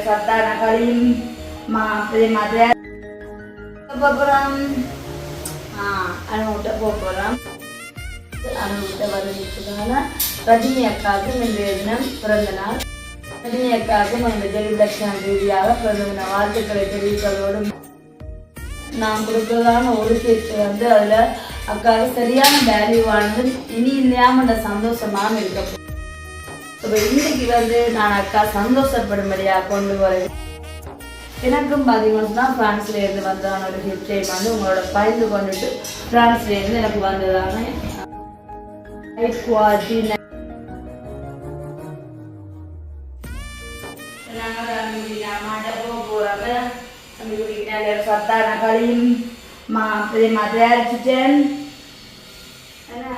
சத்தான களியும் போகிறோம் ஆ போகிறோம் அனுவிட்ட வருகிறதுக்கான ரஜினி அக்காவுக்கும் இன்றைய தினம் பிறந்த நாள் ரஜினி அக்காவுக்கும் அந்த ரீதியாக பிறந்த தின வாழ்த்துக்களை தெரிவிப்பதோடு நான் கொடுக்கறதான ஒரு கேட்டு வந்து அதில் அக்காவுக்கு சரியான வேல்யூ வாழ்ந்து இனி இல்லாமல் சந்தோஷமாக இருக்க இன்னைக்கு வந்து நான் அக்கா சந்தோஷப்படும்படியாக கொண்டு வரேன். எனக்கும் பார்த்தீங்கன்னா ஃப்ரான்ஸ்ல இருந்து வந்ததான ஒரு ஹிஸ்டரி வந்து உங்களோட பகிர்ந்து கொண்டுட்டு ஃப்ரான்ஸ்ல இருந்து எனக்கு வந்ததான சத்தான களியும் மா அதே மாதிரி தயாரிச்சுட்டேன் என்ன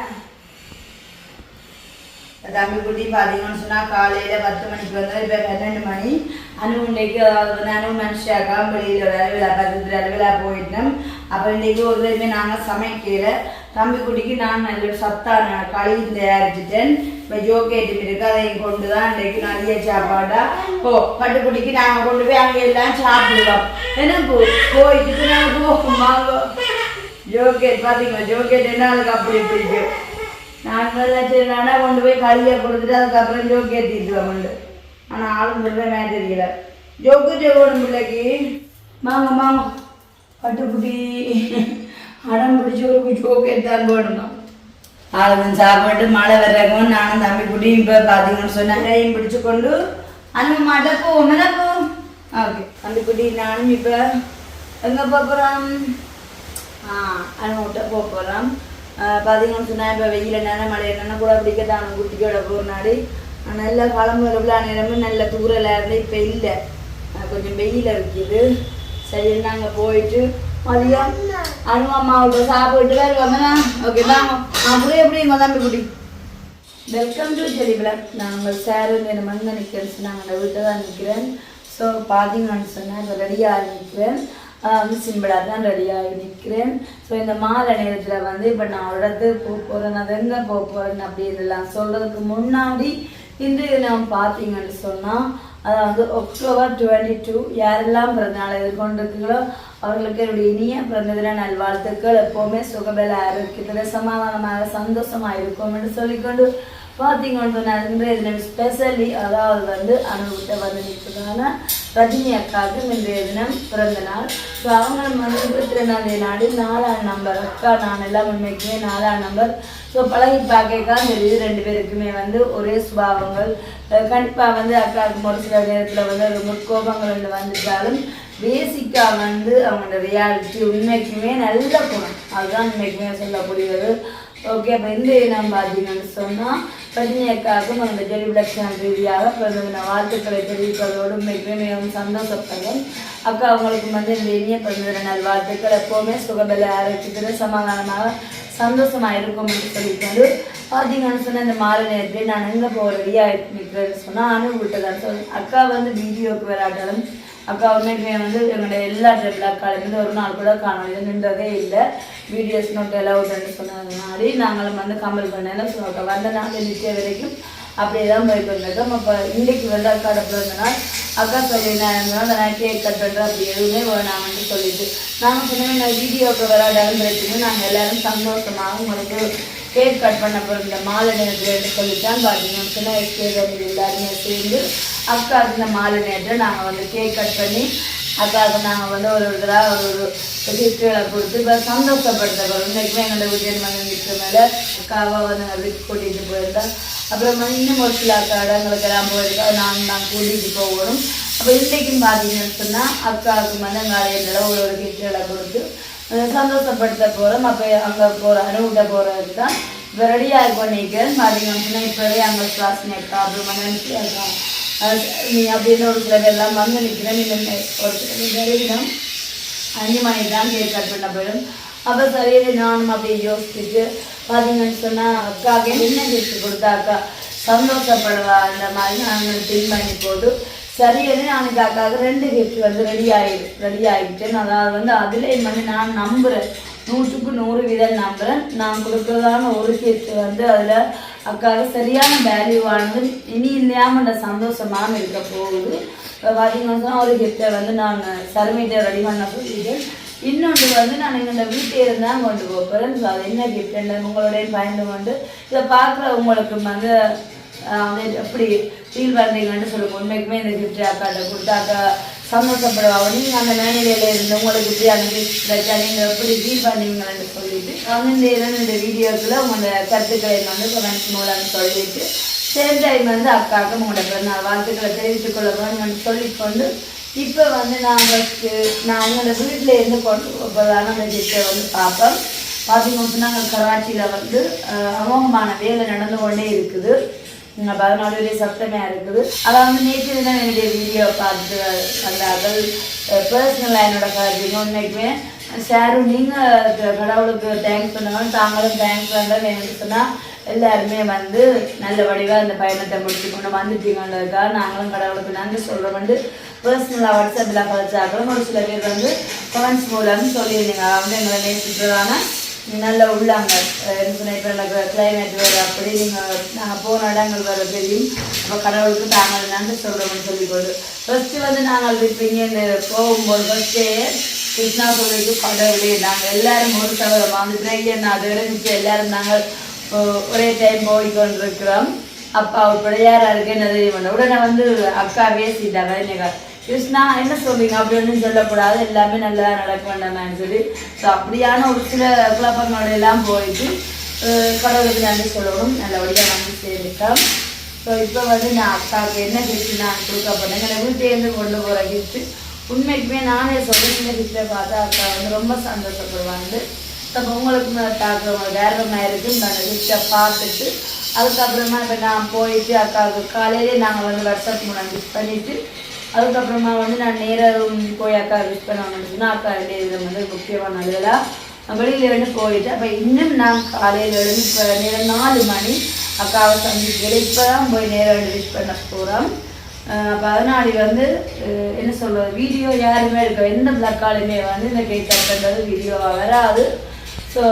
தம்பி குட்டி பார்த்தீங்கன்னு சொன்னால் காலையில் பத்து மணிக்கு வந்தால் இப்போ பன்னெண்டு மணி. அனு இன்னைக்கு அதாவது வந்து அனு மனுஷாக்கா வெளியில் ஒரு அலுவலா பக்கத்தில் அலுவலா போயிட்டோம் அப்போ இன்றைக்கி ஒரு தடவை நாங்கள் சமைக்கல. தம்பி குட்டிக்கு நான் நல்ல சத்தான களி தயாரிச்சிட்டேன். இப்போ ஜோகேட்டும் இருக்கு அதையும் கொண்டு தான் இன்றைக்கு நிறைய சாப்பாடா. ஓ பட்டுக்குட்டிக்கு நாங்கள் கொண்டு போய் அங்கே எல்லாம் சாப்பிடுவோம். என்ன போயிட்டு நாங்கள் போகும் வாங்க. ஜோகேட் பார்த்தீங்களா ஜோக்கேட் என்ன அதுக்கு அப்படி பிடிக்கும் நான் சரி நானா கொண்டு போய் களியை கொடுத்துட்டு அதுக்கப்புறம் ஜோக்கு ஏற்றிட்டு வந்து ஆனால் ஆளும் சொல்கிறேன் தெரியல. ஜோக்கு ஜோகணும் பிள்ளைக்கு வாங்க வாங்க பட்டுக்குட்டி அடம் பிடிச்சி ஒரு ஜோக்கு எடுத்தான் போடணும். ஆளுங்க சாப்பிட்டு மழை வர்றவங்க நானும் தம்பி குட்டி இப்போ பார்த்தீங்கன்னு சொன்னேன். கையும் பிடிச்சி கொண்டு அந்த மாட்டை போவோம் ஓகே. அந்த குட்டி நானும் இப்போ எங்கே போகிறோம் ஆ அனுமட்ட போக போகிறோம் பார்த்தீங்கன்னு சொன்னால் இப்போ வெயில் என்னென்ன மழை என்னென்ன கூட பிடிக்கட்டான குட்டிக்கோட போனாடி நல்ல கிளம்பு வரப்பில் நேரமும் நல்ல தூரலாக இருந்து இப்போ இல்லை கொஞ்சம் வெயில் இருக்குது சரி நாங்கள் போயிட்டு மதியம் அனு அம்மாவோட சாப்பிட்டு வருவாங்க ஓகே வாங்க அப்படியே எப்படி எங்கள் தம்பி குட்டி வெல்கம் டு ஜெலிபிளக் நாங்கள் சார் என் மங்க நிற்கிறேன் நாங்கள் வீட்டில் தான் நிற்கிறேன் ஸோ பார்த்தீங்கன்னு சொன்னால் இப்போ ரெடியாக நிற்கிறேன் வந்து சிம்பிளாக தான் ரெடியாகி நிற்கிறேன் ஸோ இந்த மாலை நேரத்தில் வந்து இப்போ நான் ஒரு போக போகிறேன் நான் எங்கே போக போகிறேன் அப்படின்லாம் சொல்கிறதுக்கு முன்னாடி இன்று நான் பார்த்தீங்கன்னு சொன்னால் அதாவது அக்டோபர் டுவெண்ட்டி டூ யாரெல்லாம் பிறந்தநாள் எதிர்கொண்டிருக்கீங்களோ அவர்களுக்கு என்னுடைய இனிய பிறந்ததின நல்வாழ்த்துக்கள். எப்போவுமே சுகபல இருக்கிறது சமாதானமாக சந்தோஷமாக இருக்கும் என்று சொல்லிக்கொண்டு பார்த்தீங்கன்னு சொன்னால் இன்றைய ஸ்பெஷலி அதாவது வந்து அனுபவத்தை வந்து நிற்பதான ரஜினி அக்காவுக்கு இன்றைய தினம் பிறந்த நாள். ஸோ அவங்களும் வந்து இருபத்தி ரெண்டாம் நாடு நாலாம் நம்பர் அக்கா நான் எல்லாம் உண்மைக்குமே நாலாம் நம்பர் ஸோ பழகி பார்க்கக்கா தெரியுது ரெண்டு பேருக்குமே வந்து ஒரே சுபாவங்கள். கண்டிப்பாக வந்து அக்காவுக்கு ஒரு சில நேரத்தில் வந்து ஒரு முற்கோபங்கள் வந்து வந்துட்டாலும் பேசிக்காக வந்து அவங்களோட ரியாலிட்டி உண்மைக்குமே நல்ல குணம். அதுதான் உண்மைக்குமே சொல்லக்கூடியது. ஓகே அப்போ இந்த இனம் பார்த்தீங்கன்னு சொன்னால் ரஜினி அக்காவுக்கும் அந்த ஜெலிவிலட்சணம் ரீதியாக பிறந்த வாழ்த்துக்களை தெரிவிப்பதோடு மிக மிகவும் சந்தோஷப்படும். அக்கா அவங்களுக்கு வந்து இந்த இனிய பிறந்த நாள் வாழ்த்துக்கள் எப்போவுமே சுகபல ஆரோக்கியத்தில் சமாதானமாக சந்தோஷமாக இருக்கும் சொல்லிட்டு பார்த்தீங்கன்னு சொன்னால் இந்த மாலை நேரத்தில் நான் எங்கே போக ரெடியாக நிற்கிறேன்னு சொன்னால் அனுபவிட்டதான் சொல் அக்கா வந்து வீடியோக்கு விளையாட்டாலும் அக்கா உண்மைக்குமே வந்து எங்களுடைய எல்லா ட்ரெப்பில் அக்காலேருந்து ஒரு நாள் கூட காணொலியில் நின்றதே இல்லை. வீடியோஸ் நோட் எல்லாம் சொன்னது மாதிரி நாங்களும் வந்து கமல் பண்ணல ஸோ அக்கா வந்த நாள் நிற்க வரைக்கும் அப்படியே தான் போயிட்டு வந்திருக்கோம் அப்போ இன்றைக்கு வந்து அக்கா பிறந்த அக்கா சொல்லி நான் நான் கேக் கட் பண்ணுறேன் அப்படி எதுவுமே நான் வந்து சொல்லிட்டு நாங்கள் சொன்னேன் நான் வீடியோக்கு விளையாடாலும் பிரச்சனை நாங்கள் எல்லாரும் சந்தோஷமாக உங்களுக்கு கேக் கட் பண்ண பிறந்த மாலை நேரத்தில் எடுத்து சொல்லித்தான் பார்த்தீங்கன்னு சொன்னால் எஸ்கே எல்லாருமே சேர்ந்து அக்காவுக்கு இந்த மாலை நேரத்தில் நாங்கள் வந்து கேக் கட் பண்ணி அக்காவுக்கு நாங்கள் வந்து ஒரு இதெல்லாம் ஒரு ஒரு கிஃப்ட்டுகளை கொடுத்து இப்போ சந்தோஷப்படுத்த போகிறோம் இன்றைக்குமே எங்களோட உதயன் மகன் கிட்ட மேலே அக்காவை வந்து நாங்கள் வீட்டுக்கு கூட்டிகிட்டு போயிருந்தா அப்புறம் இன்னும் ஒரு சில இடங்களுக்கு எல்லாம் போயிருக்கா. நாங்கள் நான் கூட்டிகிட்டு போகணும். அப்போ இன்றைக்கும் பார்த்தீங்கன்னு சொன்னால் அக்காவுக்கு வந்து எங்கள் ஒரு ஒரு கிஃப்ட்டுகளை கொடுத்து சந்தோஷப்படுத்த போகிறோம் அப்போ அங்கே போகிற அனுவிட்ட போகிறதுக்கு தான் இப்போ ரெடியாக பண்ணிக்கிறேன் பார்த்தீங்கன்னு சொன்னால் இப்போவே அங்கே கிளாஸ் நேக்கா அப்புறம் வந்து நீ அப்படின்னு ஒரு சில பேர்லாம் வந்து நிற்கிறேன் நீங்கள் ஒரு சில அஞ்சு மணி தான் கேக் கட் பண்ண போயிடும் அப்போ சரி நானும் அப்படியே யோசிச்சுட்டு பார்த்தீங்கன்னு சொன்னால் அக்காவுக்கு என்ன கிஃப்ட் கொடுத்தா அக்கா சந்தோஷப்படுவா அந்த மாதிரி நாங்கள் திங்க் பண்ணி போது சரியான நானுக்கு அக்காவுக்கு ரெண்டு கிஃப்ட் வந்து ரெடி ஆகிடு ரெடி ஆகிட்டேன் அதாவது வந்து அதிலே வந்து நான் நம்புகிறேன் நூற்றுக்கு நூறு வீதம் நம்புகிறேன் நான் கொடுக்குறதான ஒரு கிஃப்ட் வந்து அதில் அக்காவுக்கு சரியான வேல்யூவானது இனி இல்லாமல் சந்தோஷமாக இருக்க போகுது. இப்போ பார்த்தீங்கன்னா ஒரு கிஃப்டை வந்து நான் சர்மிட்ட ரெடி பண்ண சொல்லிட்டேன் இன்னொன்று வந்து நான் எங்களோட வீட்டில் இருந்தால் கொண்டு போகிறேன் ஸோ அது என்ன கிஃப்ட் உங்களுடைய பயந்து கொண்டு இதை பார்க்குற உங்களுக்கு வந்து வந்து எப்படி ஃபீல் பண்ணுறீங்கன்னு சொல்லுங்க. உண்மைக்குமே இந்த கிஃப்ட் அக்காட்ட கொடுத்து அக்கா சந்தோஷப்படுவாங்க. நீங்கள் அந்த மேனிலையில் இருந்து உங்களுக்கு இப்படி அந்த கிஃப்ட் கிடைச்சா நீங்கள் எப்படி ஃபீல் பண்ணுவீங்கன்னு சொல்லிட்டு அவங்க இந்த இரண்டு வீடியோக்குள்ள உங்களோட கருத்துக்களை வந்து கமெண்ட்ஸ் மூலம் சொல்லிட்டு சேம் டைம் வந்து அக்காவுக்கு உங்களோட பிறநாள் வாழ்த்துக்களை தெரிவித்துக் கொள்ள வேணும்னு சொல்லிக்கொண்டு இப்போ வந்து நாங்களுக்கு நான் என்னோட வீட்டில் இருந்து கொண்டு போகிறதான அந்த கிஃப்டை வந்து பார்ப்போம் பார்த்தீங்கன்னா நாங்கள் கராச்சியில் வந்து அமோகமான வேலை நடந்து கொண்டே இருக்குது. பதினாலு வரை சப்தமாக இருக்குது. வந்து நேற்று தான் என்னுடைய வீடியோ பார்த்து வந்தார்கள் பர்சனலாக என்னோட கருத்துங்க உண்மைக்குமே சாரும் நீங்கள் கடவுளுக்கு தேங்க்ஸ் பண்ணுங்க. தாங்களும் தேங்க்ஸ் பண்ண வேணும்னு சொன்னால் எல்லாருமே வந்து நல்ல வடிவாக அந்த பயணத்தை முடிச்சு கொண்டு வந்துட்டீங்கன்றதுக்காக நாங்களும் கடவுளுக்கு நன்றி சொல்கிறோம் வந்து பர்சனலாக வாட்ஸ்அப்பில் கதைச்சாக்களும் ஒரு சில பேர் வந்து கமெண்ட்ஸ் மூலம் சொல்லியிருந்தீங்க. வந்து எங்களை நேசிக்கிறதான நல்ல உள்ளாங்க. இப்போ எனக்கு கிளைமேட் வேறு அப்படி நீங்கள் நாங்கள் போன இடங்கள் வேறு தெரியும். அப்போ கடவுளுக்கு நாங்கள் நன்றி சொல்கிறோம்னு சொல்லிக்கொண்டு. ஃபஸ்ட்டு வந்து நாங்கள் இப்போ இங்கே போகும்போது ஃபஸ்ட்டே கிருஷ்ணா கோவிலுக்கு கடவுளே. நாங்கள் எல்லாரும் ஒரு தவிர வந்துட்டு இங்கே அது இருந்துச்சு எல்லாரும் நாங்கள் ஒரே டைம் போய் கொண்டிருக்கிறோம் அப்பா உட்பட யாரா இருக்கு என்ன தெரியும் உடனே வந்து அக்கா பேசிட்டாங்க. என்னங்க கிருஷ்ணா என்ன சொல்றீங்க? அப்படி ஒன்றும் சொல்லக்கூடாது. எல்லாமே நல்லா நடக்க வேண்டாமான்னு சொல்லி. ஸோ அப்படியான ஒரு சில குழப்பங்களோட எல்லாம் போயிட்டு கடவுளுக்கு நன்றி சொல்லணும். நல்லபடியாக வந்து சேர்ந்துட்டோம் ஸோ இப்போ வந்து நான் அக்காவுக்கு என்ன கிஃப்ட் நான் கொடுக்க போனேன் எனக்கு வீட்டிலேருந்து கொண்டு போகிற கிஃப்ட் உண்மைக்குமே நானே சொல்கிறேன் இந்த கிஃப்ட்டை பார்த்தா அக்கா வந்து ரொம்ப சந்தோஷப்படுவாங்க. இப்போ உங்களுக்கு தாக்குறவங்க வேறமாக இருக்குது நான் லிஸ்ட்டை பார்த்துட்டு அதுக்கப்புறமா இப்போ நான் போயிட்டு அக்காவுக்கு காலையிலே நாங்கள் வந்து வாட்ஸ்அப் மூலம் மிஸ் பண்ணிவிட்டு அதுக்கப்புறமா வந்து நான் நேராக போய் அக்கா மிஸ் பண்ணுவாங்கன்னா அக்கா ரெண்டு இது வந்து முக்கியமான நல்லதாக வெளியில இருந்து போயிட்டு அப்போ இன்னும் நான் காலையில் எழுந்து இப்போ நேரம் நாலு மணி அக்காவை சந்திக்கிறேன். இப்போ தான் போய் நேரம் வந்து பண்ண போகிறோம் அப்போ அதனாடி வந்து என்ன சொல்கிறது வீடியோ யாருமே இருக்க எந்த பிளக்காலுமே வந்து இந்த கேக் கட் பண்ணுறது வீடியோவாக வராது. ஸோ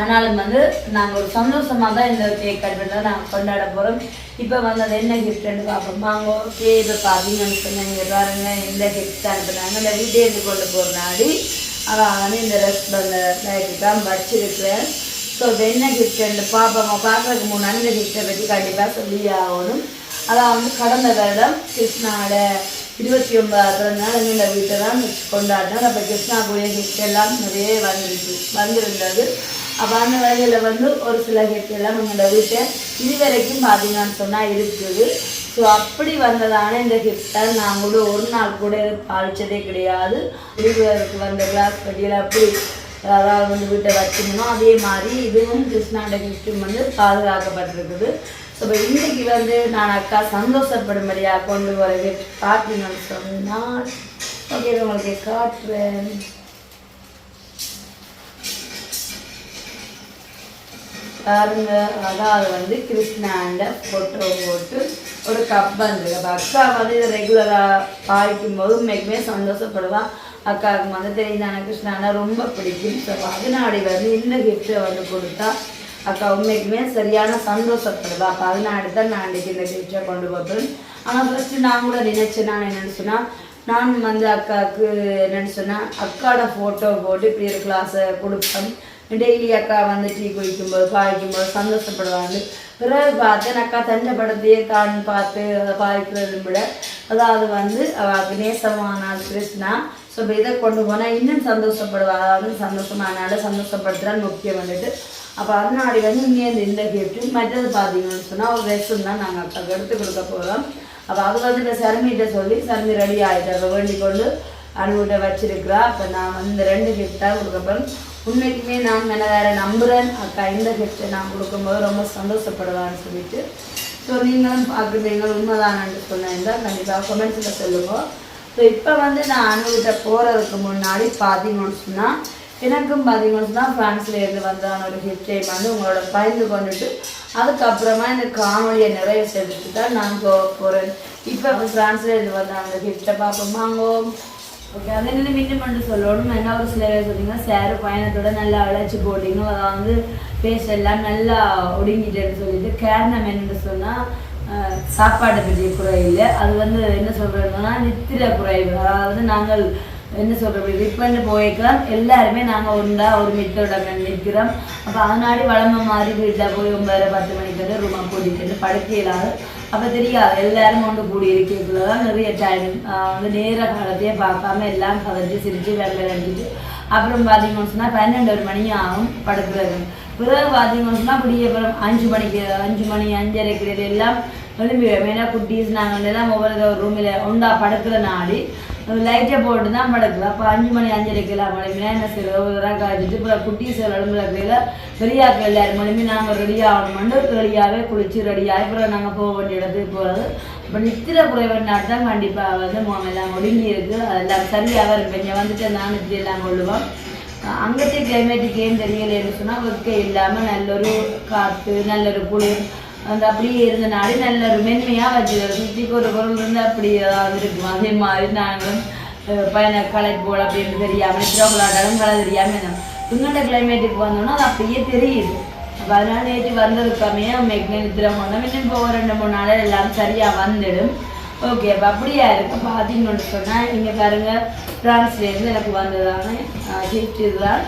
ஆனாலும் வந்து நாங்கள் ஒரு சந்தோஷமாக தான் இந்த கேக் கட் பண்ணுறதை நாங்கள் கொண்டாட போகிறோம் இப்போ வந்து அது என்ன கிஃப்ட்னு பார்ப்போம். வாங்க ஓகே இப்போ பார்த்தீங்கன்னு சொன்னீங்க பாருங்க எந்த கிஃப்ட் அனுப்புனாங்க இந்த வீட்டேருந்து கொண்டு போகிறனாடி அதான் வந்து இந்த ரெஸ்டாரண்ட் அந்த லைட்டு தான் வச்சிருக்கிறேன். ஸோ இப்போ என்ன கிஃப்ட்னு பார்ப்போம். பார்க்குறதுக்கு முன்னாடி இந்த கிஃப்ட்டை பற்றி கண்டிப்பாக சொல்லி ஆகணும். அதான் வந்து கடந்த வருடம் கிருஷ்ணாவோட இருபத்தி ஒன்பதாவது நாள் இந்த வீட்டை தான் கொண்டாடினார். அப்போ கிருஷ்ணா கிஃப்ட் எல்லாம் நிறைய வந்துருச்சு வந்திருந்தது. அப்போ அந்த வகையில் வந்து ஒரு சில கிஃப்ட் எல்லாம் எங்களோட வீட்டை இதுவரைக்கும் பார்த்தீங்கன்னு சொன்னால் இருக்குது. ஸோ அப்படி வந்ததான இந்த கிஃப்டை நான் கூட ஒரு நாள் கூட பாதிச்சதே கிடையாது. இதுவரைக்கு வந்த கிளாஸ் பட்டியல் அப்படி அதாவது வந்து வீட்டை வச்சிருந்தோம். அதே மாதிரி இதுவும் கிருஷ்ணாண்ட கிஃப்ட்டும் வந்து பாதுகாக்கப்பட்டிருக்குது. ஸோ இப்போ இன்றைக்கி வந்து நான் அக்கா சந்தோஷப்படும்படியாக கொண்டு வர கிஃப்ட் பார்த்தீங்கன்னு சொன்னால் ஓகே உங்களுக்கு காட்டுறேன். பாருங்க அதாவது வந்து கிருஷ்ணாண்ட ஃபோட்டோ போட்டு ஒரு கப் வந்துருக்கு அப்போ அக்கா வந்து இதை ரெகுலராக பாய்க்கும் போது உண்மைக்குமே சந்தோஷப்படுவான் அக்காவுக்கு வந்து தெரியுதான கிருஷ்ணாண்டா ரொம்ப பிடிக்கும். ஸோ அதனாடி வந்து இந்த கிஃப்ட்டை வந்து கொடுத்தா அக்கா உண்மைக்குமே சரியான சந்தோஷப்படுவா அப்போ அதனால தான் நான் அன்றைக்கி இந்த கிஃப்ட்டை கொண்டு போகிறேன் ஆனால் ஃபஸ்ட்டு நான் கூட நினச்சேன் நான் என்னென்னு சொன்னால் நான் வந்து அக்காவுக்கு என்னென்னு சொன்னால் அக்காவோட ஃபோட்டோ போட்டு இப்படி ஒரு கிளாஸை கொடுப்பேன். டெய்லி அக்கா வந்து டீ குடிக்கும்போது பாய்க்கும்போது சந்தோஷப்படுவாங்க. பிறகு பார்த்தேன் அக்கா தஞ்சை படத்தையே தான் பார்த்து அதை பாய்க்கிறதும் விட அதாவது வந்து அவளுக்கு நேசமானால் கிருஷ்ணா. ஸோ இப்போ இதை கொண்டு போனால் இன்னும் சந்தோஷப்படுவா. அதாவது சந்தோஷமானால சந்தோஷப்படுத்துறான்னு முக்கியம் வந்துட்டு அப்போ அதனாடி வந்து இங்கே இந்த கிஃப்ட்டு மற்றது பார்த்தீங்கன்னு சொன்னால் ஒரு ட்ரெஸ்ஸும் தான் நாங்கள் அப்போ எடுத்து கொடுக்க போகிறோம் அப்போ அது வந்து இந்த சருமிகிட்ட சொல்லி சருமி ரெடி ஆகிட்ட வேண்டிக் கொண்டு அனுகிட்ட வச்சிருக்கிறா. அப்போ நான் வந்து இந்த ரெண்டு கிஃப்டாக கொடுக்க போகிறேன் உண்மைக்குமே நான் என்ன வேறு நம்புகிறேன் அக்கா இந்த கிஃப்ட்டை நான் கொடுக்கும்போது ரொம்ப சந்தோஷப்படுவான்னு சொல்லிட்டு. ஸோ நீங்களும் பார்க்குறீங்க. உண்மைதானு சொன்னேன். கண்டிப்பாக கமெண்ட்ஸில் சொல்லுவோம் ஸோ இப்போ வந்து நான் அனுகிட்ட போகிறதுக்கு முன்னாடி பார்த்தீங்கன்னு சொன்னால் எனக்கும் பார்த்தீங்கன்னு சொன்னால் இருந்து வந்தான ஒரு ஹிஸ்டரி வந்து உங்களோட பகிர்ந்து கொண்டுட்டு அதுக்கப்புறமா இந்த காணொலியை நிறைய செஞ்சுட்டு தான் நான் போக போகிறேன் இப்போ ஃப்ரான்ஸில் இருந்து அந்த ஹிஸ்டை பார்ப்போமா அங்கோ ஓகே அது என்ன மீண்டும் பண்ணி சொல்லணும் என்ன ஒரு சில பேர் சொன்னீங்கன்னா சேரு பயணத்தோட நல்லா அழைச்சி போட்டிங்க அதாவது ஃபேஸ் எல்லாம் நல்லா ஒடுங்கிட்டேன்னு சொல்லிட்டு காரணம் என்னென்னு சொன்னால் சாப்பாடு பற்றிய குறையில் அது வந்து என்ன சொல்கிறதுனா நித்திர குறைவு. அதாவது நாங்கள் என்ன சொல்கிறது ரிப்பன்னு போயிருக்கிறோம். எல்லாருமே நாங்கள் ஒன்றா ஒரு மித்தோட நிற்கிறோம். அப்போ அதனாடி வளமை மாதிரி வீட்டில் போய் ஒன்பது பத்து மணிக்கு வந்து ரூமை கூட்டிட்டு படுக்க அப்போ தெரியாது எல்லாரும் கொண்டு கூடி இருக்கிறதுல தான் நிறைய டைம் வந்து நேர காலத்தையே பார்க்காம எல்லாம் கதைச்சு சிரித்து வெள்ளை அடிச்சுட்டு அப்புறம் பார்த்தீங்கன்னு சொன்னால் பன்னெண்டு ஒரு மணி ஆகும் படுக்கிறது. பிறகு பார்த்தீங்கன்னு சொன்னால் அப்படியே அப்புறம் அஞ்சு மணிக்கு அஞ்சு மணி அஞ்சரைக்கு எல்லாம் எழும்பி ஏன்னா குட்டீஸ் நாங்கள் எல்லாம் ஒவ்வொரு ரூமில் ஒன்றா படுக்கிற நாடி லைட்டை போட்டு தான் படுக்கலாம் அப்போ அஞ்சு மணி அஞ்சரைக்கெல்லாம் மணிமினா என்ன செய்யறது ஒவ்வொரு காய்ச்சிட்டு இப்போ குட்டீஸ் எழும்புல கையில் வெளியாக்க எல்லாரும். மணிமே நாங்கள் ரெடி ஆகணும்னு ரெடியாகவே குளிச்சு ரெடியாகி அப்புறம் நாங்கள் போக வேண்டிய இடத்துக்கு போகிறது இப்போ நித்திர குறைவனாட்டு தான் கண்டிப்பாக வந்து முகம் எல்லாம் ஒடுங்கி இருக்குது அதெல்லாம் சரியாக இருக்கும் இங்கே வந்துட்டு நான் எல்லாம் கொள்ளுவோம். அங்கത്തെ கிளைமேட்டுக்கு ஏன் தெரியலைன்னு சொன்னால் ஒர்க்கே இல்லாமல் நல்ல ஒரு காற்று நல்ல ஒரு குளிர் அந்த அப்படியே இருந்த நாடு நல்ல ஒரு மென்மையாக வச்சு சுற்றிக்கு ஒரு பொருள் இருந்து அப்படி ஏதாவது இருக்கும். அதே மாதிரி நாங்களும் பையனை பயண போல் அப்படின்னு தெரியாமல் திருவிழாட்டாலும் கலை தெரியாமல் இங்கண்ட கிளைமேட்டுக்கு வந்தோன்னா அது அப்படியே தெரியுது. அப்போ அதனால நேற்று வந்ததுக்காமையே மெக்னே நித்திரம் இன்னும் போக ரெண்டு மூணு நாள் எல்லாம் சரியாக வந்துடும். ஓகே அப்போ அப்படியா இருக்கு? பார்த்தீங்கன்னு சொன்னால் இங்கே பாருங்க ஃப்ரான்ஸ்லேருந்து எனக்கு வந்ததான கிஃப்ட் இதுதான்.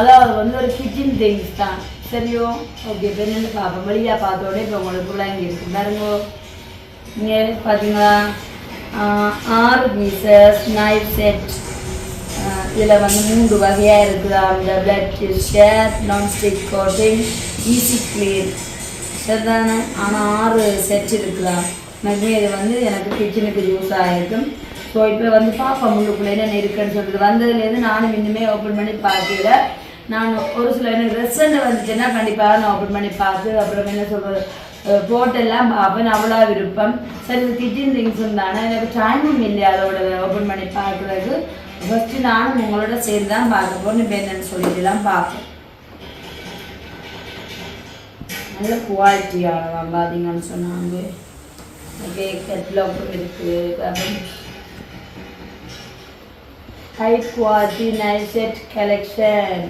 அதாவது வந்து ஒரு கிச்சன் திங்ஸ் தான். சரியோ ஓகே இப்போ என்னென்னு பார்ப்போம் வெளியாக பார்த்தோடனே இப்போ உங்களுக்கு விளங்கி இருக்கு பாருங்க இங்கே பார்த்தீங்களா ஆறு பீசஸ் நைஃப் செட் இதில் வந்து மூன்று வகையாக இருக்குதா இந்த பிளட் ஷேர் நான்ஸ்டிக் கோட்டிங் ஈஸி கிளீன் சரிதானே ஆனால் ஆறு செட் இருக்குதா மேக்மே இது வந்து எனக்கு கிச்சனுக்கு யூஸ் ஆகிருக்கும் ஸோ இப்போ வந்து பாப்பா முள்ளுக்குள்ளே என்ன இருக்குன்னு சொல்லிட்டு வந்ததுலேருந்து நானும் இன்னுமே ஓப்பன் பண்ணி பார்க்கல நான் ஒரு சில எனக்கு ரெஸ்டண்ட் வந்துச்சுன்னா கண்டிப்பாக நான் ஓப்பன் பண்ணி பார்த்து அப்புறம் என்ன சொல்கிறது போட்டெல்லாம் பார்ப்பேன் அவ்வளோ விருப்பம். சரி இது கிச்சன் திங்ஸும் தானே. எனக்கு டைமும் இல்லை அதோட ஓப்பன் பண்ணி பார்க்குறதுக்கு ஃபஸ்ட்டு நானும் உங்களோட சேர்ந்து தான் பார்க்க போகிறேன் இப்போ என்னென்னு சொல்லிட்டுலாம் பார்ப்பேன் நல்ல குவாலிட்டியானதான் பார்த்தீங்கன்னு சொன்னாங்க. ஓகே கட்லாக்கும் இருக்குது அப்புறம் ஹை குவாலிட்டி நைஸ் கலெக்ஷன்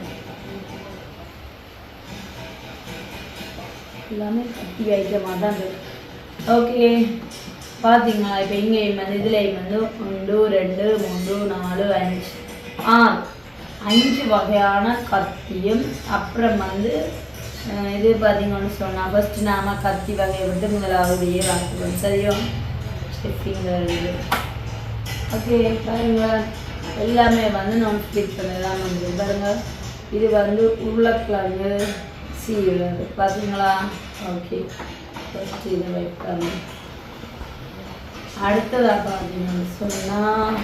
எல்லாமே கட்டி ஐட்டமாக தான் இருக்கு ஓகே பார்த்தீங்களா இப்போ இங்கே வந்து இதுலேயும் வந்து ஒன்று ரெண்டு மூன்று நாலு அஞ்சு. ஆறு. அஞ்சு வகையான கத்தியும் அப்புறம் வந்து இது பார்த்தீங்கன்னு சொன்னால் ஃபஸ்ட்டு நாம கத்தி வகையை விட்டு முதலாவது வாங்குவோம் சரியோ? ஸ்டிஃபிங்கர் ஓகே பாருங்க. எல்லாமே வந்து நான் ஸ்டிக் பண்ணதான் வந்து. பாருங்க. இது வந்து உருளைக்கிழங்கு சீவுறது பார்த்தீங்களா ஓகே ஃபஸ்ட்டு இதை வைப்பாங்க அடுத்ததாக பார்த்தீங்கன்னு சொன்னால்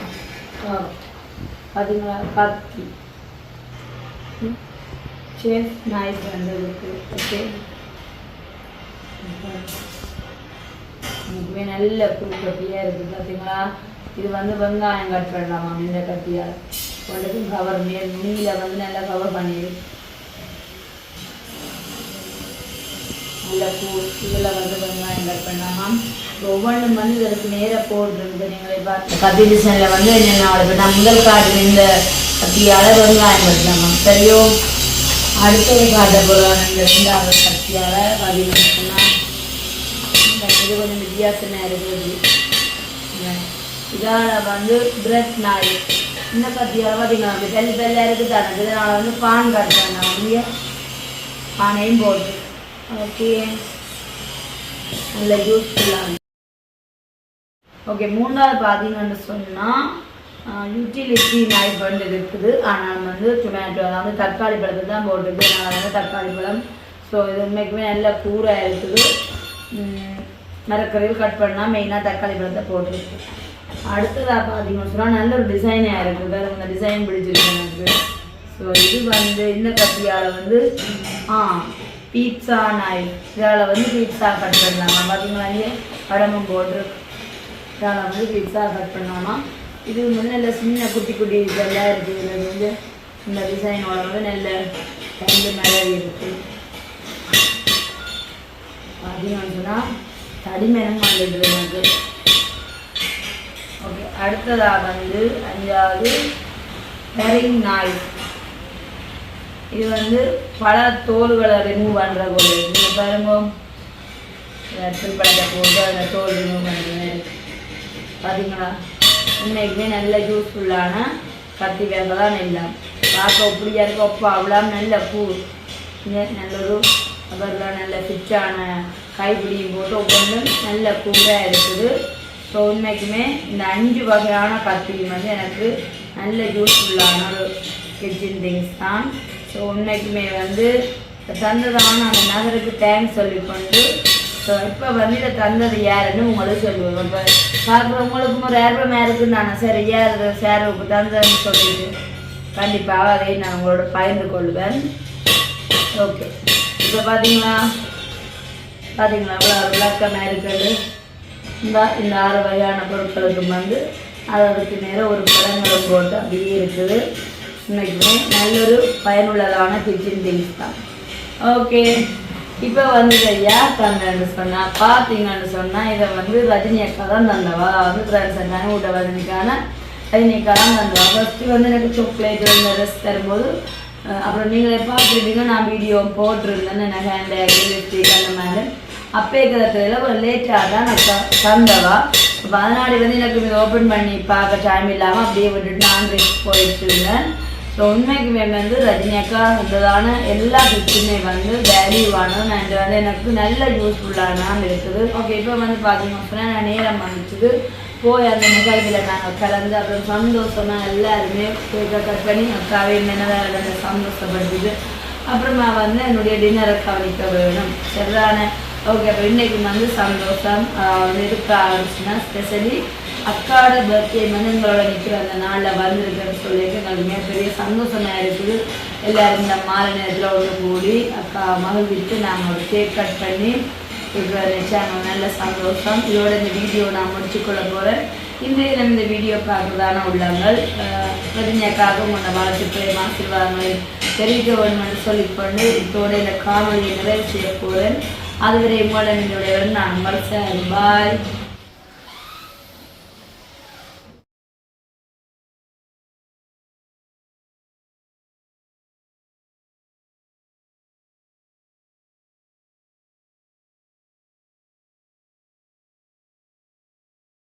பார்த்தீங்களா பத்தி செஃப் நைஃப் வந்ததுக்கு ஓகே இதுவே நல்ல புல் கட்டியாக இருக்குது பார்த்தீங்களா இது வந்து வெங்காயம் கட் பண்ணலாமா இந்த கத்தியால் உடனே கவர் மேல் நீல வந்து நல்லா கவர் பண்ணிடு நல்ல இதில் வந்து வெங்காயம் கட் பண்ணலாமா ஒவ்வொன்றும் வந்து இதற்கு நேராக போடுறது நீங்களே பார்த்து கத்தி டிசைனில் வந்து என்னென்ன ஆளுக்கு நான் முதல் காட்டில் இந்த கத்தியால் வெங்காயம் கட்டலாமா சரியோ? அடுத்தது காட்ட போகிறோம் இந்த ரெண்டாவது கத்தியால் பார்த்தீங்கன்னு இது கொஞ்சம் வித்தியாசமாக இருக்குது. இதால் வந்து பிரெட் நாய். இந்த கத்தியால் பார்த்தீங்கன்னா அப்படி பெல் பெல்லாக இருக்குது. தானே இதனால் வந்து பான் காட்டுறாங்க. அப்படியே பானையும் போட்டு ஓகே. நல்ல யூஸ்ஃபுல்லாக ஓகே மூணாவது பார்த்தீங்கன்னு சொன்னால் யூட்டிலிட்டி நைஃப் வந்து இருக்குது. ஆனால் வந்து டொமேட்டோ அதாவது தக்காளி பழத்தை தான் போட்டிருக்கு. அதனால் வந்து தக்காளி பழம். ஸோ இது உண்மைக்குமே நல்ல கூறாக இருக்குது. ம், மரக்கறியில் கட் பண்ணால் மெயினாக தக்காளி பழத்தை போட்டிருக்கு. அடுத்ததாக பார்த்தீங்கன்னு சொன்னால் நல்ல ஒரு டிசைனாக இருக்குது வேறு இந்த டிசைன் பிடிச்சிருக்கு எனக்கு. ஸோ இது வந்து இந்த கத்தியால் வந்து ஆ பீட்சா நாய் இதால் வந்து பீட்சா கட் பண்ணலாமா? பார்த்தீங்களா இங்கே படமும் போட்டு இதால் வந்து பீட்சா கட் பண்ணலாமா? இது வந்து நல்ல சின்ன குட்டி குட்டி இதெல்லாம் இருக்குது இது வந்து இந்த டிசைனோட வந்து நல்ல ரெண்டு மேலே இருக்குது பார்த்தீங்கன்னு சொன்னால் தடிமேனம் வந்துடுது எனக்கு. ஓகே அடுத்ததாக வந்து அஞ்சாவது ஹெரிங் நாய். இது வந்து பல தோல்களை ரிமூவ் பண்ணுற போது நீங்கள் பாருங்க. ஆப்பிள் போட்டு அந்த தோல் ரிமூவ் பண்ணுறது பார்த்தீங்களா உண்மைக்குமே நல்ல யூஸ்ஃபுல்லான கத்தி வேங்க தான் எல்லாம். பார்க்க அப்படியா இருக்கு? அப்போ அவ்வளோ நல்ல பூ. நல்லது. அப்புறம் அவர்லாம் நல்ல ஃபிட்டான கைப்பிடியும் போட்டு ஒவ்வொன்றும் நல்ல கூடாக இருக்குது ஸோ உண்மைக்குமே இந்த அஞ்சு வகையான கத்தியும் வந்து எனக்கு நல்ல யூஸ்ஃபுல்லான ஒரு கிச்சன் திங்ஸ் தான். ஸோ உண்மைக்குமே வந்து தந்ததான அந்த நகருக்கு தேங்க்ஸ் சொல்லிக்கொண்டு ஸோ இப்போ வந்து இதை தந்தது யாருன்னு உங்களுக்கு சொல்லுவோம் இப்போ பார்க்குறவங்களுக்கும் ஒரு ஏற்பம் இருக்குன்னு நான் சரி? யார் சார் இப்போ தந்ததுன்னு சொல்லிட்டு கண்டிப்பாக அதை நான் உங்களோட பகிர்ந்து கொள்வேன். ஓகே இப்போ பார்த்தீங்களா பார்த்தீங்களா அவ்வளோ விளக்கமாக இருக்கிறது. இந்த இந்த ஆறு வகையான பொருட்களுக்கு வந்து அதற்கு நேரம் ஒரு படங்களும் போட்டு அப்படியே இருக்குது. இன்னைக்குமே நல்லொரு பயனுள்ளதான கிச்சன் திங்ஸ் தான். ஓகே இப்போ வந்து யார் தந்தேன்னு சொன்னால் பார்த்தீங்கன்னு சொன்னால் இதை வந்து ரஜினி அக்கா தான் தந்தவா? வந்து ஃப்ரெண்ட்ஸ் விட்ட ரஜினிக்கான ரஜினி அக்கா தான் தந்தவா? ஃபஸ்ட்டு வந்து எனக்கு சாக்லேட் வந்து ட்ரெஸ் தரும்போது அப்புறம் நீங்களே பார்த்துருப்பீங்க நான் வீடியோ போட்டிருந்தேன் எனக்கு ஹேண்ட் பேக் லிப்ஸ்டிக் அந்த மாதிரி. அப்போ கிடத்துல ஒரு லேட்டாக தான் நான் தந்தவா. இப்போ அதனால வந்து எனக்கு ஓப்பன் பண்ணி பார்க்க டைம் இல்லாமல் அப்படியே விட்டுட்டு நான் போயிட்டு இருந்தேன். ஸோ உண்மைக்குமே வந்து ரஜினியக்கா இருந்ததான எல்லா கிஃப்ட்டுமே வந்து வேல்யூவானது அண்ட் வந்து எனக்கு நல்ல யூஸ்ஃபுல்லானதான் இருக்குது. ஓகே இப்போ வந்து பார்த்தீங்கன்னா அப்படின்னா நான் நேரம் வந்துச்சுது போய் அந்த நிகழ்வில் நாங்கள் கலந்து அப்புறம் சந்தோஷமா எல்லாருமே கேட்க கட் பண்ணி அக்காவே என்னதான் சந்தோஷப்படுத்துது அப்புறமா வந்து என்னுடைய டின்னரை கவனிக்க வேணும். சரிதான? ஓகே அப்போ இன்றைக்கு வந்து சந்தோஷம் வந்து இருக்க ஆரம்பிச்சுன்னா ஸ்பெஷலி அக்காட பர்த்டே மனங்களோட நிற்கிற அந்த நாளில் வந்திருக்குன்னு சொல்லிட்டு எங்களுக்கு மிகப்பெரிய சந்தோஷமாக இருக்குது. எல்லாரும் இந்த மாலை நேரத்தில் ஒன்று கூடி அக்கா மகிழ்வித்து நாங்கள் ஒரு கேக் கட் பண்ணி இப்போ நினச்சாங்க நல்ல சந்தோஷம். இதோட இந்த வீடியோ நான் முடிச்சுக்கொள்ள போகிறேன் இன்றைய நம்ம இந்த வீடியோ பார்க்குறதான உள்ளங்கள். பிரதிஞக்காக உங்களை வாழ்த்து பிரேம ஆசீர்வாதங்களை தெரிவிக்க வேண்டும் சொல்லிக்கொண்டு இதோட இந்த காணொலியை நிறைவு செய்ய போகிறேன் அதுவரை உங்களுடன் என்னுடைய நான் மறுசேன் பாய்.